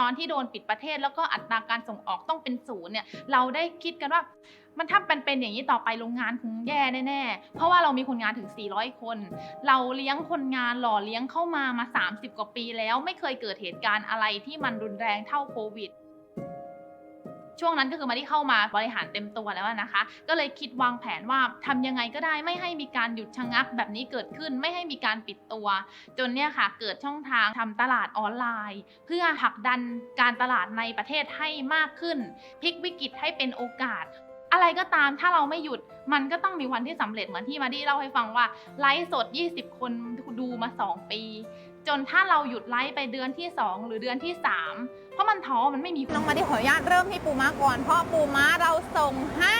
ตอนที่โดนปิดประเทศแล้วก็อัตราการส่งออกต้องเป็นศูนย์เนี่ยเราได้คิดกันว่ามันถ้าเป็นเป็นอย่างนี้ต่อไปโรงงานคงแย่แน่ๆ เพราะว่าเรามีคนงานถึง 400 คน เราเลี้ยงคนงานหล่อเลี้ยงเข้ามามา 30 กว่าปีแล้วไม่เคยเกิดเหตุการณ์อะไรที่มันรุนแรงเท่าโควิด ช่วงนั้นก็คือมาที่เข้ามาบริหารเต็มตัวแล้วนะคะ ก็เลยคิดวางแผนว่าทำยังไงก็ได้ไม่ให้มีการหยุดชะงักแบบนี้เกิดขึ้นไม่ให้มีการปิดตัว จนเนี่ยค่ะเกิดช่องทางทำตลาดออนไลน์ เพื่อผลักดันการตลาดในประเทศให้มากขึ้น พลิกวิกฤตให้เป็นโอกาสอะไรก็ตามถ้าเราไม่หยุดมันก็ต้องมีวันที่สำเร็จเหมือนที่มาดี้เล่าให้ฟังว่าไลฟ์สด 20 คน ดูมา 2 ปี จนถ้าเราหยุดไลฟ์ไปเดือนที่ 2 หรือเดือนที่ 3 เพราะมันท้อมันไม่มีน้องมาดิขออนุญาตเริ่มที่ปูม้าก่อน เพราะปูม้าเราส่งให้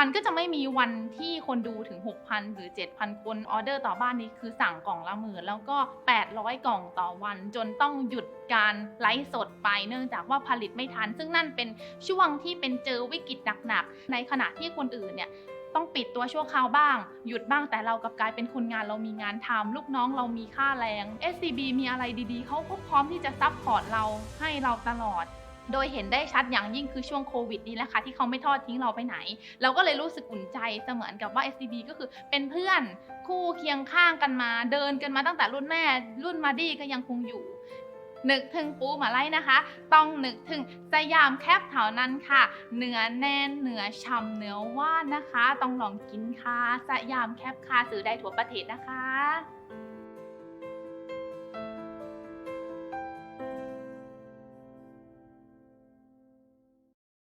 มันก็จะไม่มีวันที่คนดูถึง 6,000 หรือ 7,000 คนออเดอร์ต่อบ้านนี้คือสั่งกล่องละหมื่นแล้วก็ 800 กล่องต่อวัน จนต้องหยุดการไลฟ์สดไปเนื่องจากว่าผลิตไม่ทัน ซึ่งนั่นเป็นช่วงที่เป็นเจอวิกฤตหนักๆ ในขณะที่คนอื่นเนี่ย ต้องปิดตัวชั่วคราวบ้าง หยุดบ้างแต่เรากับกลายเป็นคนงานเรามีงานทำลูกน้องเรามีค่าแรง SCB มีอะไรดีๆ เขาก็พร้อมที่จะซัพพอร์ตเราให้เราตลอดโดยเห็นได้ชัดอย่างยิ่งคือช่วงโควิดนี้แหละค่ะที่เขาไม่ทอดทิ้งเราไปไหน เราก็เลยรู้สึกอุ่นใจเสมือนกับว่า SCB ก็คือเป็นเพื่อนคู่เคียงข้างกันมา เดินกันมาตั้งแต่รุ่นแม่ รุ่นมาดี้ก็ยังคงอยู่ นึกถึงปูมาไล่นะคะ ต้องนึกถึงสยามแคบเท่านั้นค่ะ เนื้อแน่นเนื้อช่ำเนื้อว่านนะคะ ต้องลองกินค่ะสยามแคบค่ะซื้อได้ทั่วประเทศนะคะ